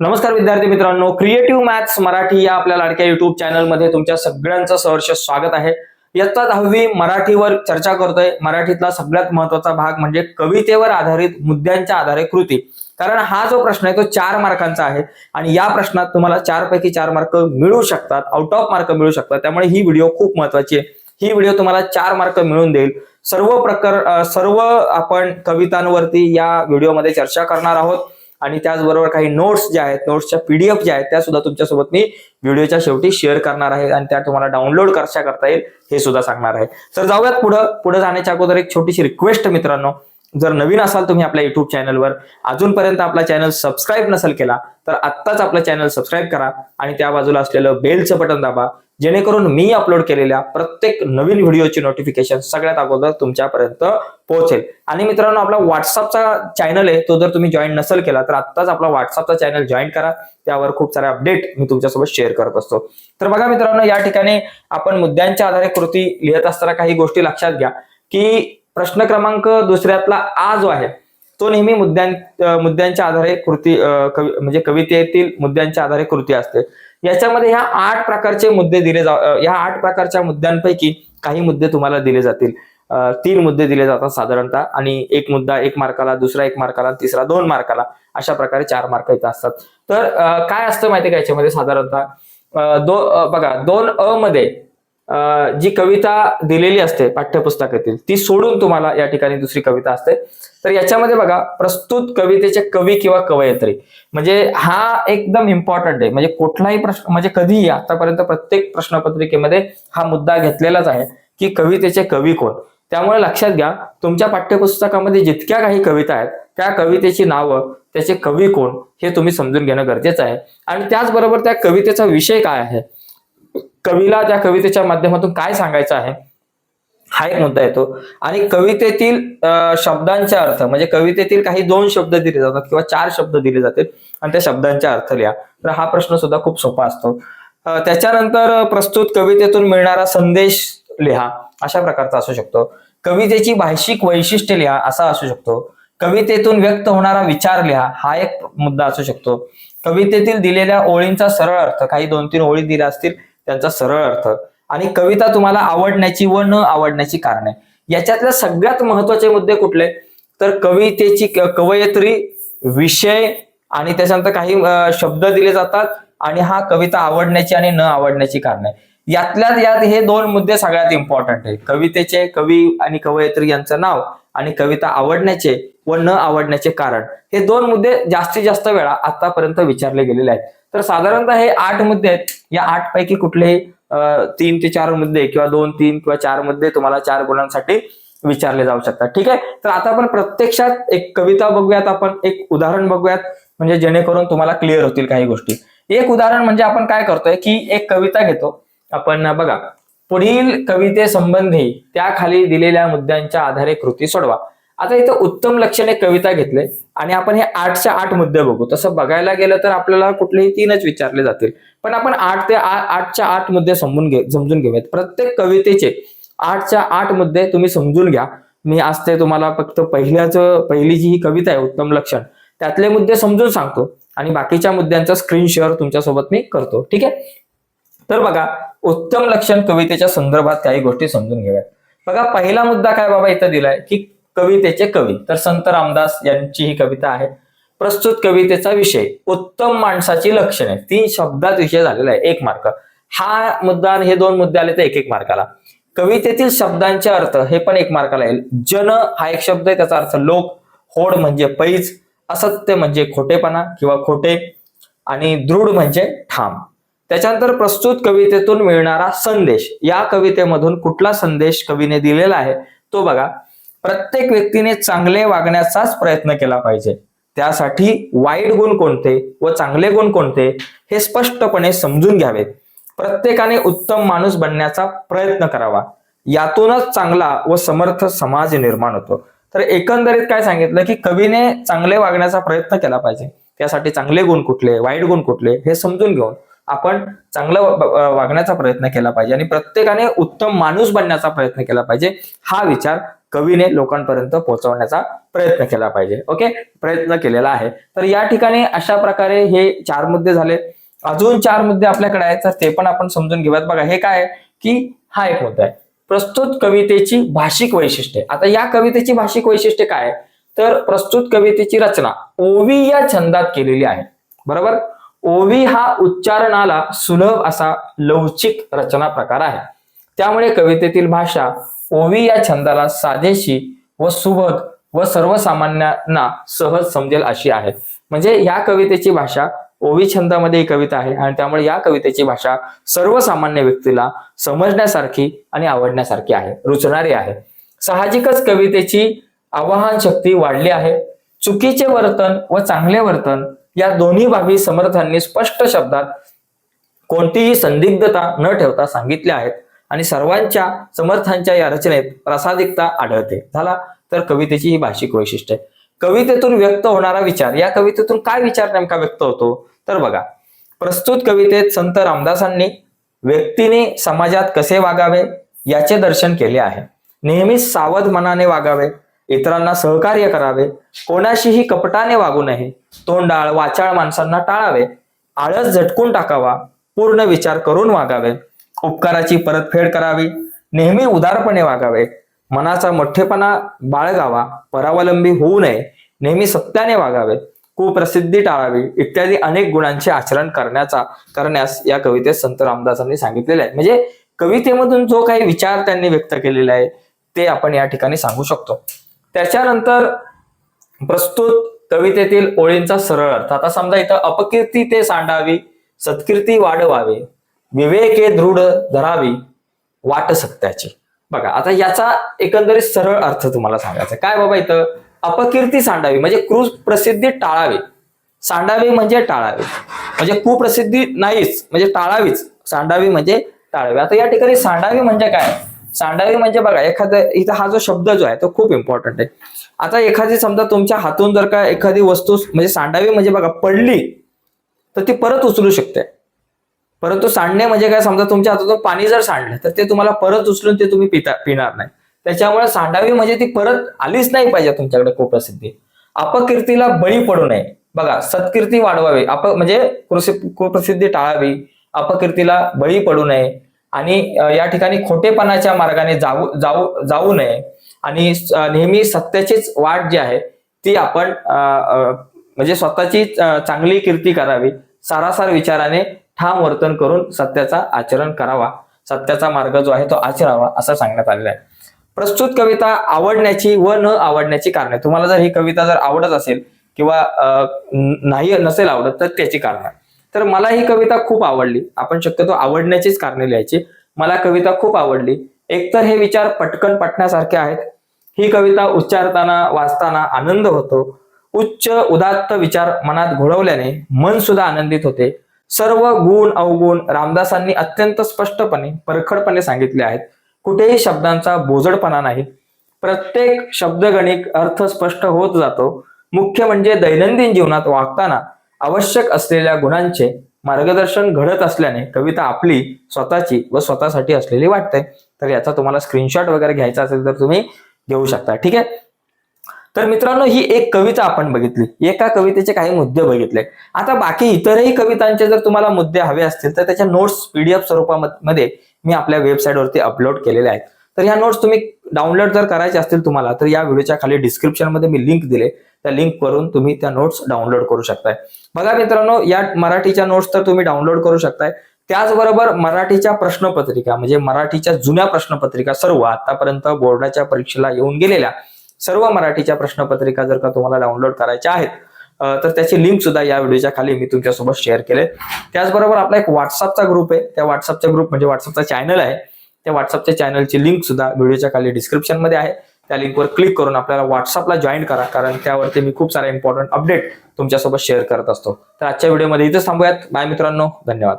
नमस्कार विद्यार्थी मित्रांनो क्रिएटिव्ह मॅथ्स मराठी या आपल्या लाडक्या युट्यूब चॅनलमध्ये तुमच्या सगळ्यांचं सहर्ष स्वागत आहे. इयत्ता दहावी मराठीवर चर्चा करतोय. मराठीतला सगळ्यात महत्त्वाचा भाग म्हणजे कवितेवर आधारित मुद्द्यांच्या आधारे कृती. कारण हा जो प्रश्न आहे तो चार मार्कांचा आहे. आणि या प्रश्नात तुम्हाला चार पैकी चार मार्क मिळू शकतात. आउट ऑफ मार्क मिळू शकतात. त्यामुळे ही व्हिडिओ खूप महत्वाची आहे. ही व्हिडिओ तुम्हाला चार मार्क मिळून देईल. सर्व प्रकार सर्व आपण कवितांवरती या व्हिडिओमध्ये चर्चा करणार आहोत. आणि त्याचबरोबर काही नोट्स ज्या आहेत नोट्सच्या पीडीएफ ज्या आहेत त्या सुद्धा तुमच्यासोबत मी व्हिडिओच्या शेवटी शेअर करणार आहे आणि त्या तुम्हाला डाउनलोड कशा करता येईल हे सुद्धा सांगणार आहे. तर जाऊयात पुढं. पुढे जाण्याच्या अगोदर एक छोटीशी रिक्वेस्ट मित्रांनो. जर नवीन असाल तुम्ही आपल्या युट्यूब चॅनलवर अजूनपर्यंत आपला चॅनल सबस्क्राईब नसेल केला तर आत्ताच आपला चॅनल सबस्क्राईब करा आणि त्या बाजूला असलेलं बेलचं बटन दाबा. जेणेकरून मी अपलोड केलेल्या प्रत्येक नवीन व्हिडिओची नोटिफिकेशन सगळ्यात अगोदर तुमच्यापर्यंत पोहोचेल. आणि मित्रांनो आपला व्हॉट्सअपचा चॅनल आहे तो जर तुम्ही जॉईन नसेल केला तर आत्ताच आपला व्हॉट्सअपचा चॅनल जॉईन करा. त्यावर खूप सारे अपडेट मी तुमच्यासोबत शेअर करत असतो. तर बघा मित्रांनो या ठिकाणी आपण मुद्द्यांच्या आधारे कृती लिहित असताना काही गोष्टी लक्षात घ्या की प्रश्न क्रमांक दुसऱ्यातला आ जो आहे तो नेहमी मुद्द्यां मुद्द्यांच्या आधारे कृती म्हणजे कवितेतील मुद्द्यांच्या आधारे कृती असते. याच्यामध्ये ह्या आठ प्रकारचे मुद्दे दिले जा ह्या आठ प्रकारच्या मुद्द्यांपैकी काही मुद्दे तुम्हाला दिले जातील. तीन मुद्दे दिले जातात साधारणतः आणि एक मुद्दा एक मार्काला दुसरा एक मार्काला तिसरा दोन मार्काला अशा प्रकारे चार मार्क इथं असतात. तर काय असतं माहिती का याच्यामध्ये साधारणतः? दो बघा दोन अ मध्ये जी कविता दिलेली असते पाठ्यपुस्तकातील ती सोडून तुम्हाला या ठिकाणी दुसरी कविता असते. तर याच्यामध्ये बघा प्रस्तुत कवितेचे कवी किंवा कवयित्री. म्हणजे हा एकदम इम्पॉर्टंट आहे. म्हणजे कुठलाही प्रश्न म्हणजे कधीही आतापर्यंत प्रत्येक प्रश्नपत्रिकेमध्ये हा मुद्दा घेतलेलाच आहे की कवितेचे कवी कोण? त्यामुळे लक्षात घ्या तुमच्या पाठ्यपुस्तकामध्ये जितक्या काही कविता आहेत त्या कवितेची नावं त्याचे कवी कोण हे तुम्ही समजून घेणं गरजेचं आहे. आणि त्याचबरोबर त्या कवितेचा विषय काय आहे? कवीला त्या कवितेच्या माध्यमातून काय सांगायचं आहे? हा एक मुद्दा येतो. आणि कवितेतील शब्दांचा अर्थ म्हणजे कवितेतील काही दोन शब्द दिले जातात किंवा चार शब्द दिले जातात आणि त्या शब्दांचा अर्थ लिहा. तर हा प्रश्न सुद्धा खूप सोपा असतो. त्याच्यानंतर प्रस्तुत कवितेतून मिळणारा संदेश लिहा. अशा प्रकारचा असू शकतो. कवितेची भाषिक वैशिष्ट्य लिहा असा असू शकतो. कवितेतून व्यक्त होणारा विचार लिहा हा एक मुद्दा असू शकतो. कवितेतील दिलेल्या ओळींचा सरळ अर्थ काही दोन तीन ओळी दिल्या असतील त्यांचा सरळ अर्थ. आणि कविता तुम्हाला आवडण्याची व न आवडण्याची कारणे. याच्यातल्या सगळ्यात महत्त्वाचे मुद्दे कुठले? तर कवितेची कवयत्री कवयित्री विषय आणि त्याच्यानंतर काही शब्द दिले जातात आणि हा कविता आवडण्याची आणि न आवडण्याची कारणे. यातल्यात यात हे दोन मुद्दे सगळ्यात इम्पॉर्टंट आहे. कवितेचे कवी आणि कवयित्री यांचं नाव आणि कविता आवडण्याचे व न आवडण्याचे कारण. हे दोन मुद्दे जास्तीत जास्त वेळा आतापर्यंत विचारले गेलेले आहेत. तर साधारणतः हे आठ मुद्दे आहेत. या आठ पैकी कुठलेही तीन ते चार मुद्दे किंवा दोन तीन किंवा चार मुद्दे तुम्हाला चार गुणांसाठी विचारले जाऊ शकतात. ठीक आहे? तर आता आपण प्रत्यक्षात एक कविता बघूयात आपण. एक उदाहरण बघूयात. म्हणजे जेणेकरून तुम्हाला क्लिअर होतील काही गोष्टी. एक उदाहरण म्हणजे आपण काय करतोय की एक कविता घेतो. आपण बघा. पुढील कविते त्याखाली दिलेल्या मुद्द्यांच्या आधारे कृती सोडवा. आता इथं उत्तम लक्षणे कविता घेतले आणि आपण हे आठच्या आठ मुद्दे बघू. तसं बघायला गेलं तर आपल्याला कुठलेही तीनच विचारले जातील. पण आपण आठ ते आठच्या आठ मुद्दे समजून घे समजून घेऊयात. प्रत्येक कवितेचे आठच्या आठ मुद्दे तुम्ही समजून घ्या. मी आज ते तुम्हाला फक्त पहिल्याच पहिली जी ही कविता आहे उत्तम लक्षण त्यातले मुद्दे समजून सांगतो आणि बाकीच्या मुद्द्यांचा स्क्रीन शेअर तुमच्यासोबत मी करतो. ठीक आहे? तर बघा उत्तम लक्षण कवितेच्या संदर्भात काही गोष्टी समजून घेऊयात. बघा पहिला मुद्दा काय बाबा इथं दिलाय की कवितेचे कवी. तर संत रामदास यांची ही कविता आहे. प्रस्तुत कवितेचा विषय उत्तम माणसाची लक्षणे. तीन शब्दात विषय झालेला आहे एक मार्क. हा मुद्दा आणि हे दोन मुद्दे आले तर एक एक मार्काला. कवितेतील शब्दांचे अर्थ हे पण एक मार्काला येईल. जन हा एक शब्द आहे त्याचा अर्थ लोक. होड म्हणजे पैज. असत्य म्हणजे खोटेपणा किंवा खोटे. आणि दृढ म्हणजे ठाम. त्याच्यानंतर प्रस्तुत कवितेतून मिळणारा संदेश. या कवितेमधून कुठला संदेश कवीने दिलेला आहे? तो बघा. प्रत्येक व्यक्तीने चांगले वागण्याचाच प्रयत्न केला पाहिजे. त्यासाठी वाईट गुण कोणते व चांगले गुण कोणते हे स्पष्टपणे समजून घ्यावेत. प्रत्येकाने उत्तम माणूस बनण्याचा प्रयत्न करावा. यातूनच चांगला व समर्थ समाज निर्माण होतो. तर एकंदरीत काय सांगितलं की कवीने चांगले वागण्याचा प्रयत्न केला पाहिजे. त्यासाठी चांगले गुण कुठले वाईट गुण कुठले हे समजून घेऊन आपण चांगलं वागण्याचा प्रयत्न केला पाहिजे आणि प्रत्येकाने उत्तम माणूस बनण्याचा प्रयत्न केला पाहिजे. हा विचार कवीने लोकांपर्यंत पोहोचवण्याचा प्रयत्न केला पाहिजे. ओके प्रयत्न केलेला आहे. तर या ठिकाणी अशा प्रकारे हे चार मुद्दे झाले. अजून चार मुद्दे आपल्याकडे आहेत. तर ते पण आपण समजून घेऊयात. बघा हे काय की हा एक मुद्दा आहे. प्रस्तुत कवितेची भाषिक वैशिष्ट्ये. आता या कवितेची भाषिक वैशिष्ट्ये काय आहे? तर प्रस्तुत कवितेची रचना. ओवी या छंदात केलेली आहे. बरोबर? ओवी हा उच्चारणाला सुलभ असा लवचिक रचना प्रकार आहे. त्यामुळे कवितेतील भाषा ओवी या छंदाला साधेशी व सुबक व सर्वसामान्यांना सहज समजेल अशी आहे. म्हणजे या कवितेची भाषा ओवी छंदामध्ये ही कविता आहे आणि त्यामुळे या कवितेची भाषा सर्वसामान्य व्यक्तीला समजण्यासारखी आणि आवडण्यासारखी आहे रुचणारी आहे. साहजिकच कवितेची आवाहन शक्ती वाढली आहे. चुकीचे वर्तन व चांगले वर्तन या दोन्ही बाबी समर्थांनी स्पष्ट शब्दात कोणतीही संदिग्धता न ठेवता सांगितल्या आहेत. आणि सर्वांच्या समर्थांच्या या रचनेत प्रासादिकता आढळते. झाला? तर कवितेची ही भाषिक वैशिष्ट्य आहे. कवितेतून व्यक्त होणारा विचार या कवितेतून काय विचार नेमका व्यक्त होतो? तर बघा प्रस्तुत कवितेत संत रामदासांनी व्यक्तीने समाजात कसे वागावे याचे दर्शन केले आहे. नेहमीच सावध मनाने वागावे इतरांना सहकार्य करावे कोणाशीही कपटाने वागू नये तोंडाळ वाचाळ माणसांना टाळावे आळस झटकून टाकावा पूर्ण विचार करून वागावे. उपकाराची परतफेड करावी. नेहमी उदारपणे वागावे. मनाचा मोठेपणा बाळगावा. परावलंबी होऊ नये. नेहमी सत्याने वागावे. कुप्रसिद्धी टाळावी. इत्यादी अनेक गुणांचे आचरण करण्याचा करण्यास या कवितेत संत रामदासांनी सांगितलेले आहे. म्हणजे कवितेमधून जो काही विचार त्यांनी व्यक्त केलेला आहे ते आपण या ठिकाणी सांगू शकतो. त्याच्यानंतर प्रस्तुत कवितेतील ओळींचा सरळ अर्थ. आता समजा इथं अपकीर्ती ते सांडावी सत्कीर्ती वाढवावे. विवेके दृढ धरावी वाट सत्याची. बघा आता याचा एकंदरीत सरळ अर्थ तुम्हाला सांगायचा काय बाबा इथं? अपकीर्ती सांडावी म्हणजे क्रूज प्रसिद्धी टाळावी. सांडावी म्हणजे टाळावी. म्हणजे कुप्रसिद्धी नाहीच म्हणजे टाळावीच. सांडावी म्हणजे टाळावी. आता या ठिकाणी सांडावी म्हणजे काय? सांडावी म्हणजे बघा एखादा इथं हा जो शब्द जो आहे तो खूप इम्पॉर्टंट आहे. आता एखादी समजा तुमच्या हातून जर का एखादी वस्तू म्हणजे सांडावी म्हणजे बघा पडली तर ती परत उचलू शकते. परंतु सांडणे म्हणजे काय? समजा तुमच्या हातातून पाणी जर सांडलं तर ते तुम्हाला परत उचलून ते तुम्ही पिता पिणार नाही. त्याच्यामुळे सांडावी म्हणजे ती परत आलीच नाही पाहिजे तुमच्याकडे कुप्रसिद्धी. अपकीर्तीला बळी पडू नये. बघा सत्कीर्ती वाढवावी. अप म्हणजे कुप्रसि- कुप्रसिद्धी टाळावी. अपकीर्तीला बळी पडू नये. आणि या ठिकाणी खोटेपणाच्या मार्गाने जाऊ जाऊ जाऊ नये. आणि नेहमी सत्याचीच वाट जी आहे ती आपण म्हणजे स्वतःची चांगली कीर्ती करावी. सारासार विचाराने ठाम वर्तन करून सत्याचा आचरण करावा. सत्याचा मार्ग जो आहे तो आचरावा असं सांगण्यात आलेलं आहे. प्रस्तुत कविता आवडण्याची व न आवडण्याची कारणे. तुम्हाला जर ही कविता जर आवडत असेल किंवा नाही नसेल आवडत तर त्याची कारण. तर मला ही कविता खूप आवडली. आपण शक्यतो आवडण्याचीच कारणे लिहायची. मला कविता खूप आवडली. एकतर हे विचार पटकन पटण्यासारखे आहेत. ही कविता उच्चारताना वाचताना आनंद होतो. उच्च उदात्त विचार मनात घोळवल्याने मन सुद्धा आनंदित होते. सर्व गुण अवगुण रामदासांनी अत्यंत स्पष्टपणे परखडपणे सांगितले आहेत. कुठेही शब्दांचा बोजडपणा नाही. प्रत्येक शब्दगणिक अर्थ स्पष्ट होत जातो. मुख्य म्हणजे दैनंदिन जीवनात वागताना आवश्यक असलेल्या गुणांचे मार्गदर्शन घडत असल्याने कविता आपली स्वतःची व स्वतःसाठी असलेली वाटते. तर याचा तुम्हाला स्क्रीनशॉट वगैरे घ्यायचा असेल तर तुम्ही घेऊ शकता. ठीक आहे? तर मित्रांनो ही एक कविता आपण बघितली. एका कवितेचे काही मुद्दे बघितले. आता बाकी इतरही कवितांचे जर तुम्हाला मुद्दे हवे असतील तर त्याच्या नोट्स पीडीएफ स्वरूपामध्ये मी आपल्या वेबसाईटवरती अपलोड केलेल्या आहेत. तर ह्या नोट्स तुम्ही डाउनलोड जर करायचे असतील तुम्हाला तर या व्हिडिओच्या खाली डिस्क्रिप्शनमध्ये मी लिंक दिले. त्या लिंक करून तुम्ही त्या नोट्स डाउनलोड करू शकताय. बघा मित्रांनो या मराठीच्या नोट्स तर तुम्ही डाउनलोड करू शकताय. त्याचबरोबर मराठीच्या प्रश्नपत्रिका म्हणजे मराठीच्या जुन्या प्रश्नपत्रिका सर्व आतापर्यंत बोर्डाच्या परीक्षेला येऊन गेलेल्या सर्व मराठीच्या प्रश्नपत्रिका जर का तुम्हाला डाउनलोड करायच्या आहेत तर त्याची लिंक सुद्धा या व्हिडिओच्या खाली मी तुमच्यासोबत शेअर केले. त्याचबरोबर आपला एक व्हॉट्सअपचा ग्रुप आहे. त्या व्हॉट्सअपचा ग्रुप म्हणजे व्हॉट्सअपचा चॅनल आहे. त्या व्हॉट्सअपच्या चॅनलची लिंक सुद्धा व्हिडिओच्या खाली डिस्क्रिप्शनमध्ये आहे. त्या लिंकवर क्लिक करून आपल्याला व्हॉट्सअपला जॉईन करा. कारण त्यावरती मी खूप सारे इम्पॉर्टंट अपडेट तुमच्यासोबत शेअर करत असतो. तर आजच्या व्हिडिओमध्ये इथेच थांबूयात. बाय मित्रांनो. धन्यवाद.